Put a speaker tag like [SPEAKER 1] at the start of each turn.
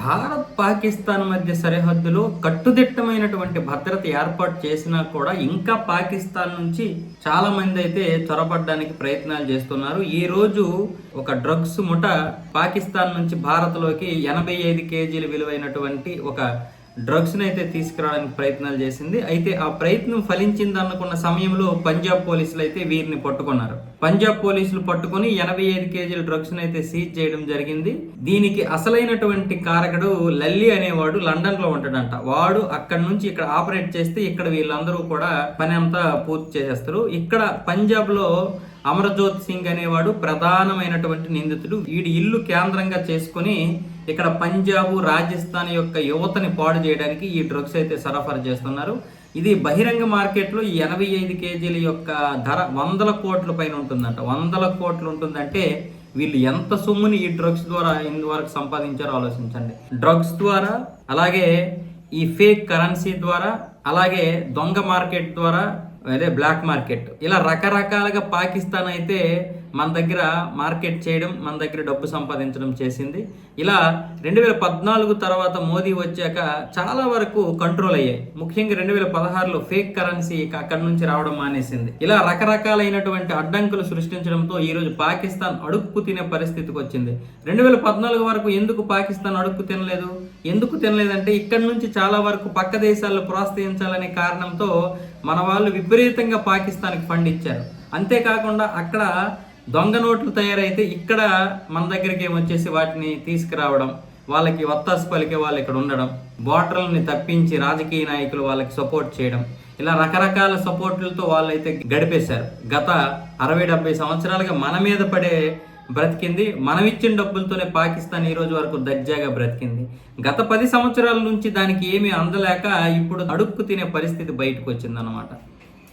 [SPEAKER 1] భారత్ పాకిస్తాన్ మధ్య సరిహద్దులో కట్టుదిట్టమైనటువంటి భద్రత ఏర్పాటు చేసినా కూడా ఇంకా పాకిస్తాన్ నుంచి చాలా మంది అయితే చొరబడ్డానికి ప్రయత్నాలు చేస్తున్నారు. ఈ రోజు ఒక డ్రగ్స్ ముఠ పాకిస్తాన్ నుంచి భారత్లోకి ఎనభై ఐదు కేజీలు విలువైనటువంటి ఒక డ్రగ్స్ను అయితే తీసుకురావడానికి ప్రయత్నాలు చేసింది. అయితే ఆ ప్రయత్నం ఫలించింది అనుకున్న సమయంలో పంజాబ్ పోలీసులు అయితే వీరిని పట్టుకున్నారు. పంజాబ్ పోలీసులు పట్టుకొని ఎనభై ఐదు కేజీల డ్రగ్స్ను అయితే సీజ్ చేయడం జరిగింది. దీనికి అసలైనటువంటి కారకుడు లల్లి అనేవాడు లండన్లో ఉంటాడంట. వాడు అక్కడ నుంచి ఇక్కడ ఆపరేట్ చేస్తే ఇక్కడ వీళ్ళందరూ కూడా పని అంతా పూర్తి చేసేస్తారు. ఇక్కడ పంజాబ్లో అమరజోత్ సింగ్ అనేవాడు ప్రధానమైనటువంటి నిందితుడు. వీడి ఇల్లు కేంద్రంగా చేసుకొని ఇక్కడ పంజాబ్ రాజస్థాన్ యొక్క యువతని పాడు చేయడానికి ఈ డ్రగ్స్ అయితే సరఫరా చేస్తున్నారు. ఇది బహిరంగ మార్కెట్లో ఈ ఎనభై ఐదు కేజీల యొక్క ధర వందల కోట్ల పైన ఉంటుందంట. వందల కోట్లు ఉంటుందంటే వీళ్ళు ఎంత సొమ్ముని ఈ డ్రగ్స్ ద్వారా ఇంతవరకు సంపాదించారో ఆలోచించండి. డ్రగ్స్ ద్వారా అలాగే ఈ ఫేక్ కరెన్సీ ద్వారా అలాగే దొంగ మార్కెట్ ద్వారా అదే బ్లాక్ మార్కెట్ ఇలా రకరకాలుగా పాకిస్తాన్ అయితే మన దగ్గర మార్కెట్ చేయడం మన దగ్గర డబ్బు సంపాదించడం చేసింది. ఇలా రెండు వేల పద్నాలుగు తర్వాత మోదీ వచ్చాక చాలా వరకు కంట్రోల్ అయ్యాయి. ముఖ్యంగా రెండు వేల పదహారులో ఫేక్ కరెన్సీ అక్కడి నుంచి రావడం మానేసింది. ఇలా రకరకాలైనటువంటి అడ్డంకులు సృష్టించడంతో ఈరోజు పాకిస్తాన్ అడుక్కు తినే పరిస్థితికి వచ్చింది. రెండు వేల పద్నాలుగు వరకు ఎందుకు పాకిస్తాన్ అడుక్కు తినలేదు? ఎందుకు తినలేదంటే ఇక్కడి నుంచి చాలా వరకు పక్క దేశాల్లో ప్రోత్సహించాలనే కారణంతో మన వాళ్ళు విపరీతంగా పాకిస్తాన్కి ఫండ్ ఇచ్చారు. అంతేకాకుండా అక్కడ దొంగ నోట్లు తయారైతే ఇక్కడ మన దగ్గరికి ఏమొచ్చేసి వాటిని తీసుకురావడం వాళ్ళకి వత్తాసు పలికే వాళ్ళు ఇక్కడ ఉండడం బోటర్లని తప్పించి రాజకీయ నాయకులు వాళ్ళకి సపోర్ట్ చేయడం ఇలా రకరకాల సపోర్టులతో వాళ్ళైతే గడిపేశారు. గత అరవై డెబ్బై సంవత్సరాలుగా మన మీద పడే బ్రతికింది మనం ఇచ్చిన డబ్బులతోనే పాకిస్తాన్ ఈ రోజు వరకు దర్జాగా బ్రతికింది. గత పది సంవత్సరాల నుంచి దానికి ఏమీ అందలేక ఇప్పుడు అడుక్కు తినే పరిస్థితి బయటకు వచ్చిందన్నమాట